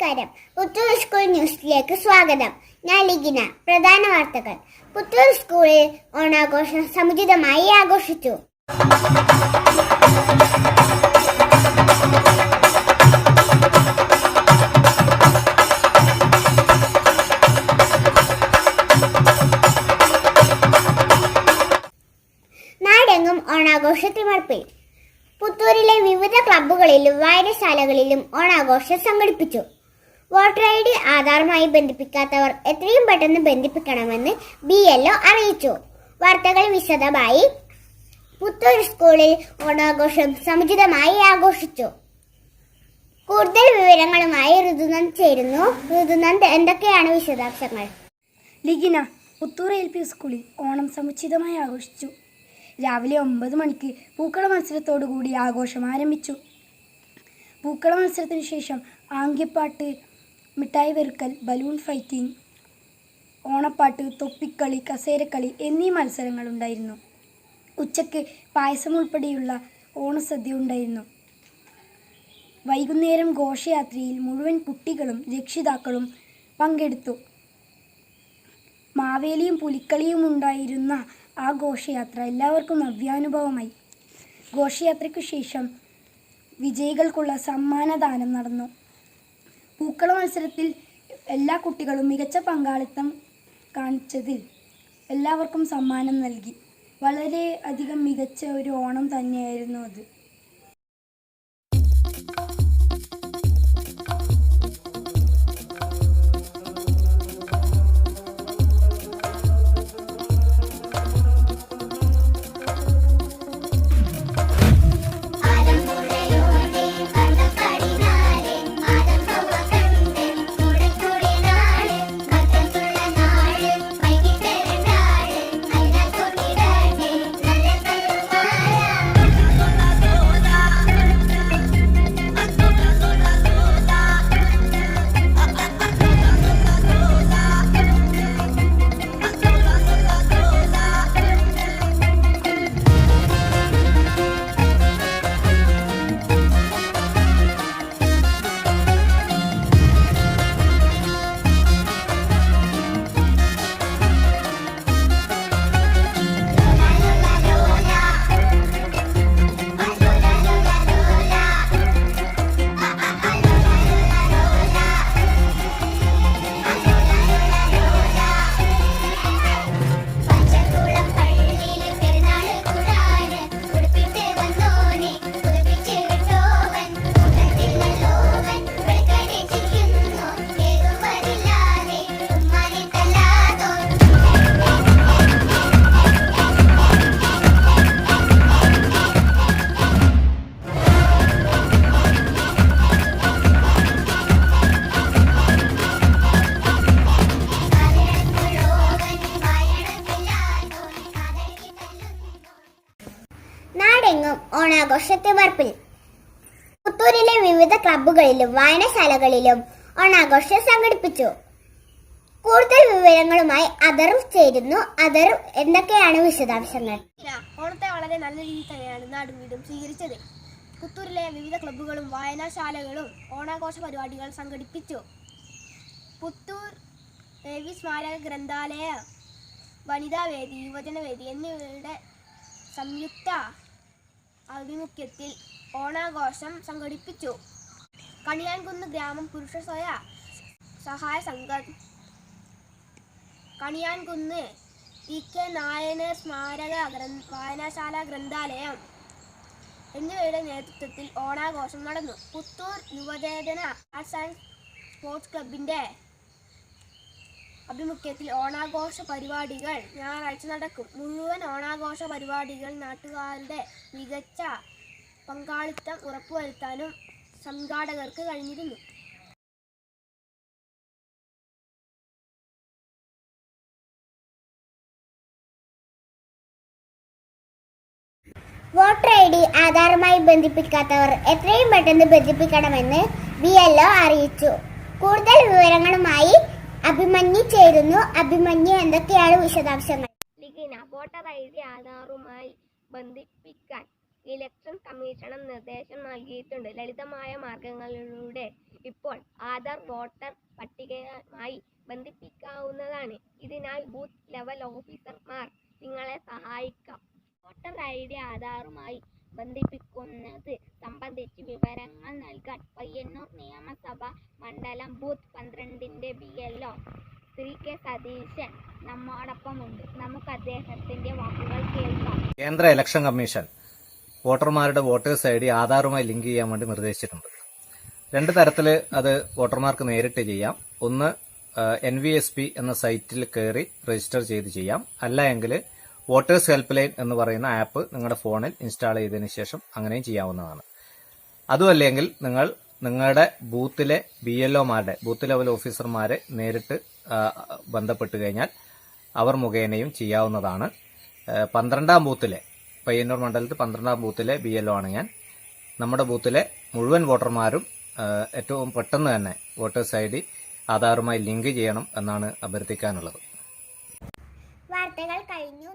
നമസ്കാരം. പുത്തൂർ സ്കൂൾ ന്യൂസിലേക്ക് സ്വാഗതം. ഞാൻ ലിഗിന. പ്രധാന വാർത്തകൾ. പുത്തൂർ സ്കൂളിൽ ഓണാഘോഷം സമുചിതമായി ആഘോഷിച്ചു. നാടെങ്ങും ഓണാഘോഷത്തിമർപ്പിൽ പുത്തൂരിലെ വിവിധ ക്ലബ്ബുകളിലും വായനശാലകളിലും ഓണാഘോഷം സംഘടിപ്പിച്ചു. വോട്ടർ ഐ ഡി ആധാറുമായി ബന്ധിപ്പിക്കാത്തവർ എത്രയും പെട്ടെന്ന് ബന്ധിപ്പിക്കണമെന്ന് ബി എൽ ഒ അറിയിച്ചു. വാർത്തകൾ വിശദമായി പുത്തൂർ സ്കൂളിൽ ഓണാഘോഷം സമുചിതമായി ആഘോഷിച്ചു. കൂടുതൽ വിവരങ്ങളുമായി ഋതുനന്ദ് ചേരുന്നു. ഋതുനന്ദ് എന്തൊക്കെയാണ് വിശദാംശങ്ങൾ? ലിഗിന പുത്തൂർ എൽ പി സ്കൂളിൽ ഓണം സമുചിതമായി ആഘോഷിച്ചു. രാവിലെ ഒമ്പത് മണിക്ക് പൂക്കള മത്സരത്തോടുകൂടി ആഘോഷം ആരംഭിച്ചു. പൂക്കള മത്സരത്തിന് ശേഷം ആംഗ്യപ്പാട്ട് മിഠായി വെറുക്കൽ ബലൂൺ ഫൈറ്റിംഗ് ഓണപ്പാട്ട് തൊപ്പിക്കളി കസേരക്കളി എന്നീ മത്സരങ്ങളുണ്ടായിരുന്നു. ഉച്ചയ്ക്ക് പായസം ഉൾപ്പെടെയുള്ള ഓണസദ്യ ഉണ്ടായിരുന്നു. വൈകുന്നേരം ഘോഷയാത്രയിൽ മുഴുവൻ കുട്ടികളും രക്ഷിതാക്കളും പങ്കെടുത്തു. മാവേലിയും പുലിക്കളിയും ഉണ്ടായിരുന്ന ആ ഘോഷയാത്ര എല്ലാവർക്കും നവ്യാനുഭവമായി. ഘോഷയാത്രയ്ക്കു ശേഷം വിജയികൾക്കുള്ള സമ്മാനദാനം നടന്നു. പൂക്കള മത്സരത്തിൽ എല്ലാ കുട്ടികളും മികച്ച പങ്കാളിത്തം കാണിച്ചതിൽ എല്ലാവർക്കും സമ്മാനം നൽകി. വളരെ അധികം മികച്ച ഒരു ഓണം തന്നെയായിരുന്നു അത്. നാടെങ്ങും ഓണാഘോഷത്തിമർപ്പിൽ പുത്തൂരിലെ വിവിധ ക്ലബ്ബുകളിലും വായനശാലകളിലും ഓണാഘോഷം സംഘടിപ്പിച്ചു. കൂടുതൽ വിവരങ്ങളുമായി അതറും ചേരുന്നു. അതർ എന്തൊക്കെയാണ് വിശദാംശങ്ങൾ? ഓണത്തെ വളരെ നല്ല രീതിയിൽ തന്നെയാണ് നാടും വീടും സ്വീകരിച്ചത്. പുത്തൂരിലെ വിവിധ ക്ലബ്ബുകളും വായനശാലകളും ഓണാഘോഷ പരിപാടികൾ സംഘടിപ്പിച്ചു. പുത്തൂർ ദേവി സ്മാരക ഗ്രന്ഥാലയ വനിതാവേദി യുവജനവേദി എന്നിവയുടെ സംയുക്ത ആഭിമുഖ്യത്തിൽ ഓണാഘോഷം സംഘടിപ്പിച്ചു. കണിയാൻകുന്ന് ഗ്രാമം പുരുഷ സ്വയ സഹായ സംഘം. കണിയാൻകുന്ന് പി കെ നായന സ്മാരക വായനശാല ഗ്രന്ഥാലയം എന്നിവയുടെ നേതൃത്വത്തിൽ ഓണാഘോഷം നടന്നു. Puthur Yuvachethana arts and sports ക്ലബിന്റെ ആഭിമുഖ്യത്തിൽ ഓണാഘോഷ പരിപാടികൾ ഞായറാഴ്ച നടക്കും. മുഴുവൻ ഓണാഘോഷ പരിപാടികൾ നാട്ടുകാരുടെ മികച്ച പങ്കാളിത്തം ഉറപ്പുവരുത്താനും സംഘാടകർക്ക് കഴിഞ്ഞിരുന്നു. വോട്ടർ ഐ ഡി ആധാറുമായി ബന്ധിപ്പിക്കാത്തവർ എത്രയും പെട്ടെന്ന് ബന്ധിപ്പിക്കണമെന്ന് ബി എൽ ഒ അറിയിച്ചു. കൂടുതൽ വിവരങ്ങളുമായി അഭിമന്യു ചേരുന്നു. അഭിമന്യു എന്തൊക്കെയാണ് വിശദാംശങ്ങൾ? ലിഗിന വോട്ടർ ഐ ഡി ആധാറുമായി ബന്ധിപ്പിക്കാൻ ഇലക്ഷൻ കമ്മീഷണം നിർദ്ദേശം നൽകിയിട്ടുണ്ട്. ലളിതമായ മാർഗങ്ങളിലൂടെ ഇപ്പോൾ ആധാർ വോട്ടർ പട്ടികയുമായി ബന്ധിപ്പിക്കാവുന്നതാണ്. ഇതിനായി ബൂത്ത് ലെവൽ ഓഫീസർമാർ നിങ്ങളെ സഹായിക്കാം. വോട്ടർ ഐ ഡി ആധാറുമായി ബന്ധിപ്പിക്കുന്നത് സംബന്ധിച്ച് വിവരങ്ങൾ നൽകാൻ പയ്യന്നൂർ നിയമസഭ മണ്ഡലം booth പന്ത്രണ്ടിന്റെ B L O Shri K Satheesan നമ്മോടൊപ്പമുണ്ട്. നമുക്ക് അദ്ദേഹത്തിന്റെ വാക്കുകൾ കേൾക്കാം. കേന്ദ്ര ഇലക്ഷൻ കമ്മീഷൻ വോട്ടർമാരുടെ വോട്ടേഴ്സ് ഐ ഡി ആധാറുമായി ലിങ്ക് ചെയ്യാൻ വേണ്ടി നിർദ്ദേശിച്ചിട്ടുണ്ട്. രണ്ട് തരത്തിൽ അത് വോട്ടർമാർക്ക് നേരിട്ട് ചെയ്യാം. ഒന്ന് എൻ വി എസ് പി എന്ന സൈറ്റിൽ കയറി രജിസ്റ്റർ ചെയ്ത് ചെയ്യാം. അല്ല എങ്കിൽ വോട്ടേഴ്സ് ഹെൽപ്പ് ലൈൻ എന്ന് പറയുന്ന ആപ്പ് നിങ്ങളുടെ ഫോണിൽ ഇൻസ്റ്റാൾ ചെയ്തതിന് ശേഷം അങ്ങനെയും ചെയ്യാവുന്നതാണ്. അതുമല്ലെങ്കിൽ നിങ്ങൾ നിങ്ങളുടെ ബൂത്തിലെ ബി എൽ ഒമാരുടെ ബൂത്ത് ലെവൽ ഓഫീസർമാരെ നേരിട്ട് ബന്ധപ്പെട്ട് കഴിഞ്ഞാൽ അവർ മുഖേനയും ചെയ്യാവുന്നതാണ്. പന്ത്രണ്ടാം ബൂത്തിലെ പയ്യന്നൂർ മണ്ഡലത്തിൽ പന്ത്രണ്ടാം ബൂത്തിലെ ബി എൽ ഒ ആണ് ഞാൻ. നമ്മുടെ ബൂത്തിലെ മുഴുവൻ വോട്ടർമാരും ഏറ്റവും പെട്ടെന്ന് തന്നെ വോട്ടേഴ്സ് ഐ ഡി ആധാറുമായി ലിങ്ക് ചെയ്യണം എന്നാണ് അഭ്യർത്ഥിക്കാനുള്ളത്. വാർത്തകൾ കഴിഞ്ഞു.